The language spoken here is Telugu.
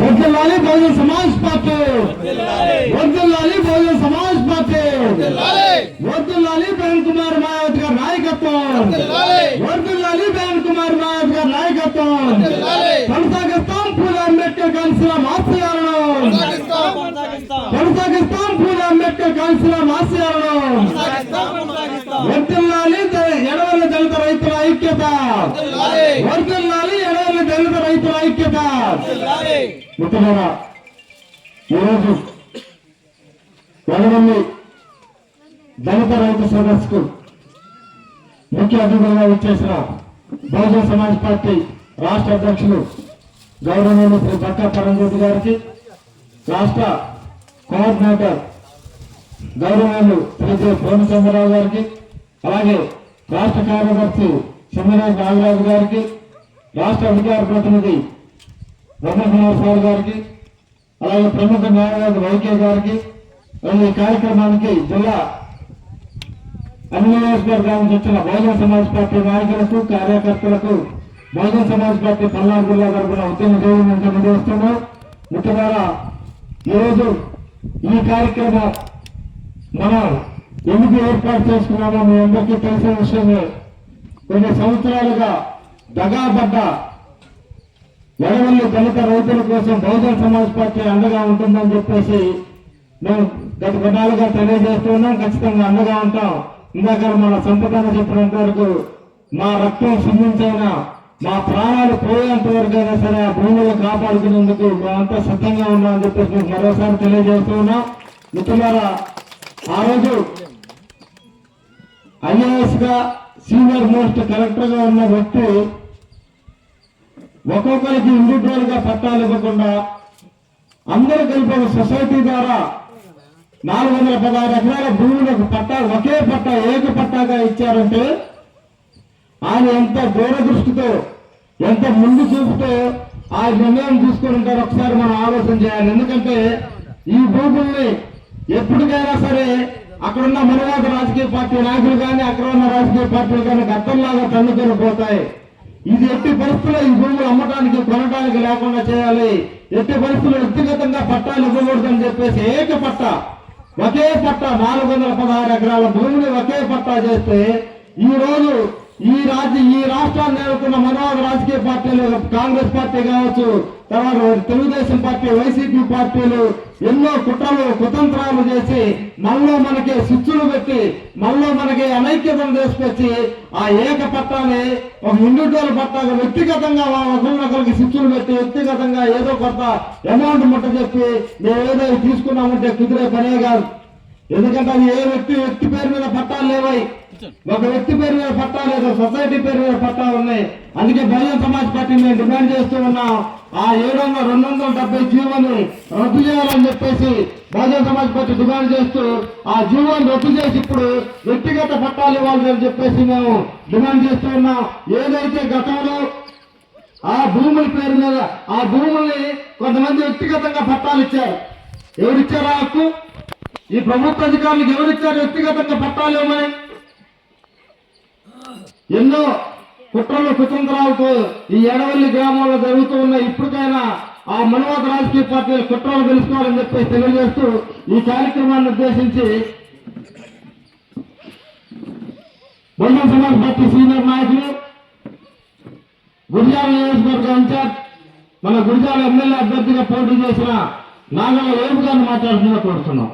వర్దిల్లాలి బహుజన సమాజ్ పార్టీ. వర్దిల్లాలి బహుజన సమాజ్ పార్టీ. వర్దిల్లాలి బెన్ కుమార్ మాయావతి గారి నాయకత్వం. వర్దిల్లాలి బెన్ కుమార్ మాయావతి గారి నాయకత్వం. కొనసాగిస్తాం పూల అంబేద్కర్ కౌన్సిలర్ ఆశయాలను కొనసాగిస్తాం. పూల అంబేద్కర్ కౌన్సిలర్ ఆశయాలను వర్దిల్లాలి ఎడవల్ల దళిత రైతుల ఐక్యత. వర్దిల్లాలి మిత్రులారా ఈరోజు వనవల్లి దళిత రైతు సదస్సుకు ముఖ్య అతిథిగా వచ్చేసిన బహుజన సమాజ్ పార్టీ రాష్ట్ర అధ్యక్షులు గౌరవనీయులు శ్రీ బక్కా పరంజ్యోతి గారికి రాష్ట్ర కోఆర్డినేటర్ గౌరవనీయులు శ్రీ జె పూర్ణచంద్రరావు గారికి అలాగే రాష్ట్ర కార్యదర్శి సింగరాజు నాగరాజు గారికి రాష్ట్ర అధికార ప్రతినిధి బ్రహ్మకుమార్ గారికి అలాగే ప్రముఖ న్యాయవాది వైకే గారికి అలాగే ఈ కార్యక్రమానికి జిల్లా అన్నివేశ్వర్ గ్రామం నుంచి వచ్చిన బహుజన సమాజ్ పార్టీ నాయకులకు కార్యకర్తలకు బహుజన సమాజ్ పార్టీ పల్నాడు జిల్లా తరఫున ఉద్యమ దేవుని తెలియజేస్తున్నాం మిత్రులారా ఈరోజు ఈ కార్యక్రమం మనం ఎందుకు ఏర్పాటు చేసుకున్నామో మీ అందరికీ తెలిసిన విషయమే. కొన్ని సంవత్సరాలుగా దగాబడ్డ ఎడవల్లి దళిత రైతుల కోసం బహుజన సమాజ్ పార్టీ అండగా ఉంటుందని చెప్పేసి మేము గత కొన్నాళ్ళుగా తెలియజేస్తున్నాం. ఖచ్చితంగా అండగా ఉంటాం. ఇందాక మన సంపదన చెప్పినంత వరకు మా రక్తం సిందించైనా మా ప్రాణాలు పోయేంత వరకు అయినా సరే ఆ భూములను కాపాడుకునేందుకు మేమంతా సిద్ధంగా ఉన్నామని చెప్పేసి మీకు మరోసారి తెలియజేస్తున్నాం. మిత్రులారా ఆ రోజు ఐఏఎస్గా సీనియర్ మోస్ట్ కలెక్టర్గా ఉన్న వ్యక్తి ఒక్కొక్కరికి ఇండివిజువల్గా పట్టాలు ఇవ్వకుండా అందరూ కలిపి ఒక సొసైటీ ద్వారా నాలుగు వందల పదహారు ఎకరాల భూములకు పట్టా ఒకే పట్టా ఏక పట్టాగా ఇచ్చారంటే ఆయన ఎంత దూరదృష్టితో ఎంత ముందు చూపుతో ఆ నిర్ణయం తీసుకుని ఉంటారు ఒకసారి మనం ఆలోచన చేయాలి. ఎందుకంటే ఈ భూముల్ని ఎప్పటికైనా సరే అక్కడున్న మనవాత రాజకీయ పార్టీ నాయకులు కానీ అక్కడ ఉన్న రాజకీయ పార్టీలు కానీ గతంలాగా తన్నుకొని పోతాయి. ఇది ఎట్టి పరిస్థితుల్లో ఈ భూములు అమ్మటానికి కొనడానికి లేకుండా చేయాలి. ఎట్టి పరిస్థితుల్లో వ్యక్తిగతంగా పట్టాలు ఇవ్వకూడదని చెప్పేసి ఏక పట్ట ఒకే పట్ట నాలుగు వందల పదహారు ఎకరాల భూమిని ఒకే పట్టా చేస్తే ఈ రోజు ఈ రాజ్య ఈ రాష్ట్రాన్ని నెలకొన్న మనోహర రాజకీయ పార్టీలు కాంగ్రెస్ పార్టీ కావచ్చు తర్వాత తెలుగుదేశం పార్టీ వైసీపీ పార్టీలు ఎన్నో కుట్రలు కుతంత్రాలు చేసి మనలో మనకి స్విచ్లు పెట్టి మనలో మనకి అనైక్యతను తీసుకొచ్చి ఆ ఏక పట్టాన్ని ఒక ఇండివిజువల్ పట్టాగా వ్యక్తిగతంగా ఒకరినొకరికి స్విచ్లు పెట్టి వ్యక్తిగతంగా ఏదో కొత్త అమౌంట్ ముట్ట చెప్పి మేము ఏదో తీసుకున్నామంటే కుదిరే పనే కాదు. ఎందుకంటే అది ఏ వ్యక్తి వ్యక్తి పేరు మీద పట్టాలు లేవాయి ఒక వ్యక్తి పేరు మీద పట్టా లేదా సొసైటీ పేరు మీద పట్టా ఉన్నాయి. అందుకే బహుజన సమాజ్ పార్టీ మేము డిమాండ్ చేస్తూ ఉన్నాం. ఆ ఏడు వందల రెండు వందల డెబ్బై జీవోని రద్దు చేయాలని చెప్పేసి బహుజన సమాజ్ పార్టీ డిమాండ్ చేస్తూ ఆ జీవోని రద్దు చేసి ఇప్పుడు వ్యక్తిగత పట్టాలు ఇవ్వాలి అని చెప్పేసి మేము డిమాండ్ చేస్తూ ఉన్నాం. ఏదైతే గతంలో ఆ భూముల పేరు మీద ఆ భూముల్ని కొంతమంది వ్యక్తిగతంగా పట్టాలు ఇచ్చారు. ఎవరిచ్చారు హక్కు? ఈ ప్రభుత్వ అధికారులకు ఎవరిచ్చారు వ్యక్తిగతంగా పట్టాలు ఇవ్వమని? ఎన్నో కుట్రలు కుతంత్రాలతో ఈ ఎడవల్లి గ్రామంలో జరుగుతూ ఉన్న ఇప్పటికైనా ఆ మనవాద రాజకీయ పార్టీల కుట్రలు తెలుసుకోవాలని చెప్పి తెలియజేస్తూ ఈ కార్యక్రమాన్ని ఉద్దేశించి బహుజన సమాజ్ పార్టీ సీనియర్ నాయకులు గురిజాల నియోజకవర్గ ఇన్ఛార్జ్ మన గురిజాల ఎమ్మెల్యే అభ్యర్థిగా పోటీ చేసిన నాగల వేపు గారిని మాట్లాడుతున్నా కోరుతున్నాం.